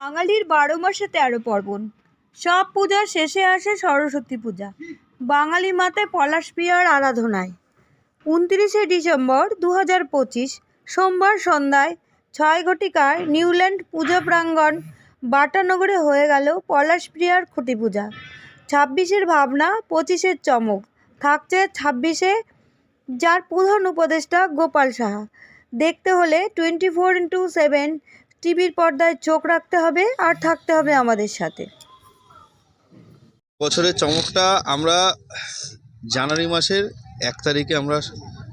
বাঙালির বারো মাসে তেরো পার্বণ। সব পূজার শেষে আসে সরস্বতী পূজা। বাঙালি মাতে পলাশ প্রিয়ার আরাধনায়। উনত্রিশে ডিসেম্বর দু হাজার পঁচিশ, সোমবার সন্ধ্যায় ছয় ঘটিকায় নিউল্যান্ড পূজা প্রাঙ্গণ বাটানগরে হয়ে গেল পলাশ প্রিয়ার খুঁটি পূজা। ছাব্বিশের ভাবনা পঁচিশের চমক। থাকছে ছাব্বিশে যার প্রধান উপদেষ্টা গোপাল সাহা। দেখতে হলে টোয়েন্টি ফোর ইন্টু সেভেন টিভির পর্দায় চোখ রাখতে হবে আর থাকতে হবে আমাদের সাথে। বছরের চমকটা আমরা জানুয়ারি মাসের এক তারিখে আমরা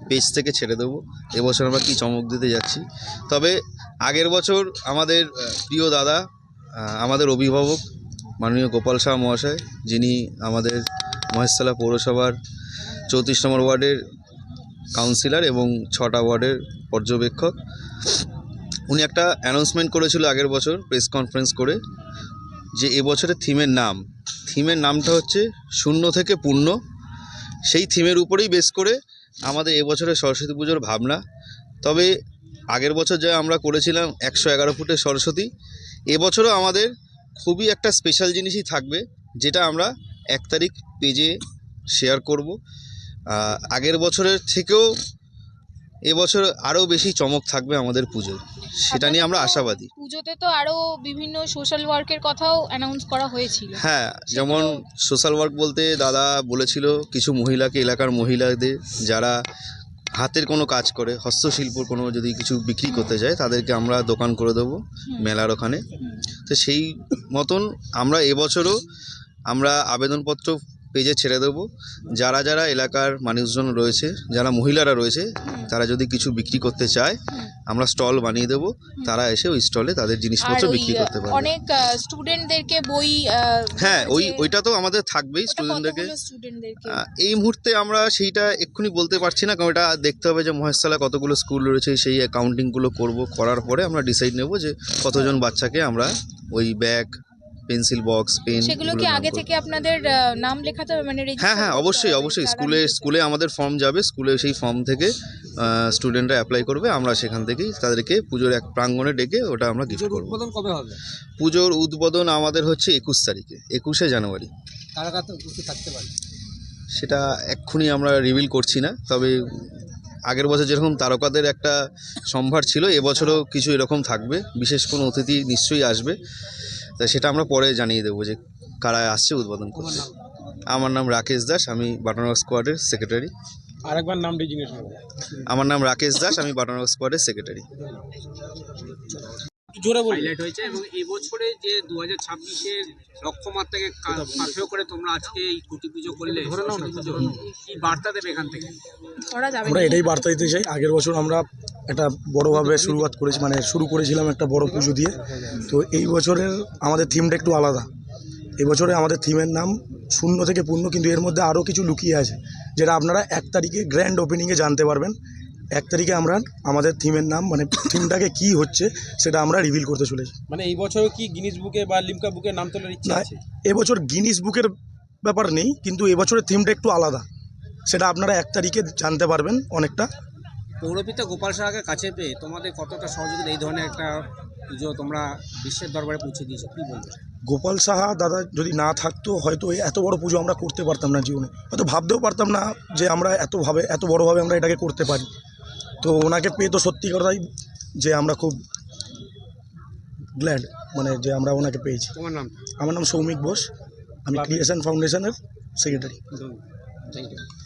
পেজ থেকে ছেড়ে দেবো। এবছর আমরা কী চমক দিতে যাচ্ছি। তবে আগের বছর আমাদের প্রিয় দাদা আমাদের অভিভাবক মাননীয় গোপাল শাহ মহাশয়, যিনি আমাদের মহেশতলা পৌরসভার চৌত্রিশ নম্বর ওয়ার্ডের কাউন্সিলর এবং ছটা ওয়ার্ডের পর্যবেক্ষক উনি একটা অ্যানাউন্সমেন্ট করেছিল আগের বছর প্রেস কনফারেন্স করে, যে এবছরের থিমের নাম। থিমের নামটা হচ্ছে শূন্য থেকে পূর্ণ। সেই থিমের উপরেই বেস করে আমাদের এবছরের সরস্বতী পুজোর ভাবনা। তবে আগের বছর যা আমরা করেছিলাম, একশো এগারো ফুটের সরস্বতী এবছরও আমাদের খুবই একটা স্পেশাল জিনিসই থাকবে, যেটা আমরা এক তারিখ পেজে শেয়ার করব। আগের বছরের থেকেও এবছর আরও বেশি চমক থাকবে আমাদের পুজো সেটা নিয়ে আমরা আশাবাদী। পুজোতে তো আরও বিভিন্ন সোশ্যাল ওয়ার্কের কথাও অ্যানাউন্স করা হয়েছিল। হ্যাঁ যেমন সোশ্যাল ওয়ার্ক বলতে দাদা বলেছিল কিছু মহিলাকে এলাকার মহিলাদের যারা হাতের কোনো কাজ করে হস্তশিল্পর কোনো যদি কিছু বিক্রি করতে যায় তাদেরকে আমরা দোকান করে দেবো মেলার ওখানে। তো সেই মতন আমরা এবছরও আমরা আবেদনপত্র পেজে ছেড়ে দেবো। যারা যারা এলাকার মানুষজন রয়েছে যারা মহিলারা রয়েছে তারা যদি কিছু বিক্রি করতে চায় আমরা স্টল বানিয়ে দেবো। তারা এসে ওই স্টলে তাদের জিনিসপত্র বিক্রি করতে পারবে। অনেক স্টুডেন্টদেরকে বই হ্যাঁ ওই ওইটা তো আমাদের থাকবেই স্টুডেন্টদেরকে এই মুহূর্তে আমরা সেইটা এক্ষুনি বলতে পারছি না কারণ এটা দেখতে হবে যে মহেশতলা কতগুলো স্কুল রয়েছে সেই অ্যাকাউন্টিংগুলো করব। করার পরে আমরা ডিসাইড নেব যে কতজন বাচ্চাকে আমরা ওই ব্যাগ পেন্সিল বক্স পেন সেগুলো কি আগে থেকে আপনাদের নাম লেখাতে হবে? মানে হ্যাঁ হ্যাঁ অবশ্যই অবশ্যই। স্কুলে স্কুলে আমাদের ফর্ম যাবে স্কুলে সেই ফর্ম থেকে স্টুডেন্টরা অ্যাপ্লাই করবে আমরা সেখান থেকেই তাদেরকে পুজোর এক প্রাঙ্গণে ডেকে ওটা আমরা গিফট পুজোর করব। উদ্বোধন কবে হবে? পুজোর উদ্বোধন আমাদের হচ্ছে একুশ তারিখে একুশে জানুয়ারি। কারা কারা উপস্থিত থাকতে পারে? সেটা এক্ষুনি আমরা রিভিল করছি না তবে আগের বছর যেরকম তারকাদের একটা সম্ভার ছিল এবছরও কিছু এরকম থাকবে। বিশেষ কোনো অতিথি নিশ্চয়ই আসবে। তা সেটা আমরা পরে জানিয়ে দেবো যে কারা আসছে উদ্বোধন করতে আমার নাম রাকেশ দাস আমি বাটানগর স্কোয়াডের সেক্রেটারি। আরেকবার নাম ডিজিনেস আমার নাম রাকেশ দাস আমি বাটানগর স্কোয়াডের সেক্রেটারি। জোরে বল হাইলাইট হয়েছে এবং এবছরে যে দু হাজার ছাব্বিশের লক্ষ্যমাত্রাকে কা- করে তোমরা আজকে এই কুটি পুজো করলে কি বার্তা দেবে এখান থেকে? আমরা এটাই বার্তা দিতে চাই। আগের বছর আমরা একটা বড়োভাবে শুরুয়াত করেছি মানে শুরু করেছিলাম একটা বড় পুজো দিয়ে। তো এই বছরের আমাদের থিমটা একটু আলাদা। এবছরে আমাদের থিমের নাম শূন্য থেকে পূর্ণ কিন্তু এর মধ্যে আরও কিছু লুকিয়ে আছে যেটা আপনারা এক তারিখে গ্র্যান্ড ওপেনিংয়ে জানতে পারবেন। এক তারিখে আমরা আমাদের থিমের নাম মানে থিমটাকে কি হচ্ছে সেটা আমরা রিভিল করতে চলেছি। মানে এই বছরও কি গিনিস বুকে বা লিমকা বুকে নাম তোলার ইচ্ছা আছে? এবছর গিনিস বুকের ব্যাপার নেই কিন্তু এবছরের থিমটা একটু আলাদা। সেটা আপনারা এক তারিখে জানতে পারবেন অনেকটা। পৌরপিতা গোপাল সাহাকে কাছে পেয়ে তোমাদের কতটা সহযোগিতা এই ধরনের একটা পুজো তোমরা বিশ্বের দরবারে পৌঁছে দিয়েছ কি বলব? গোপাল সাহা দাদা যদি না থাকতো হয়তো এত বড় পুজো আমরা করতে পারতাম না জীবনে। হয়তো ভাবতেও পারতাম না যে আমরা এতভাবে এত বড়োভাবে আমরা এটাকে করতে পারি। তো ওনাকে পেয়ে তো সত্যি কথাই যে আমরা খুব গ্ল্যাড মানে যে আমরা ওনাকে পেয়েছি। তোমার নাম? আমার নাম সৌমিক বোস। আমি ক্রিয়েশন ফাউন্ডেশনের সেক্রেটারি থ্যাংক ইউ